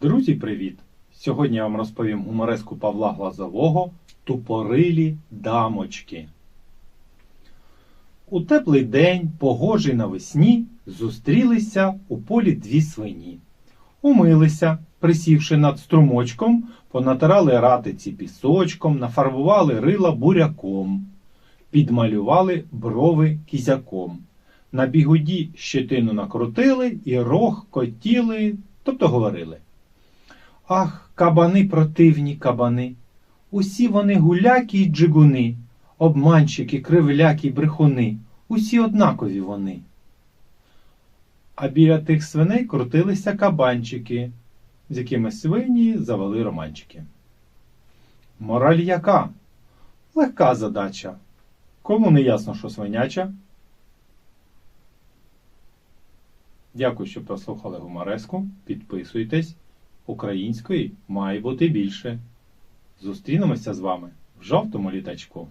Друзі, привіт! Сьогодні я вам розповім гумореску Павла Глазового Тупорилі дамочки. У теплий день, погожий навесні, зустрілися у полі дві свині. Умилися, присівши над струмочком, понатирали ратиці пісочком, нафарбували рила буряком, підмалювали брови кізяком. На бігуді щетину накрутили і рог котіли, тобто говорили. Ах, кабани противні кабани. Усі вони гулякі й джигуни, обманщики, кривлякі брехуни, усі однакові вони. А біля тих свиней крутилися кабанчики, з якими свині завели романчики. Мораль яка? Легка задача. Кому не ясно, що свиняча? Дякую, що прослухали гумореску. Підписуйтесь. Української має бути більше. Зустрінемося з вами в жовтому літачку.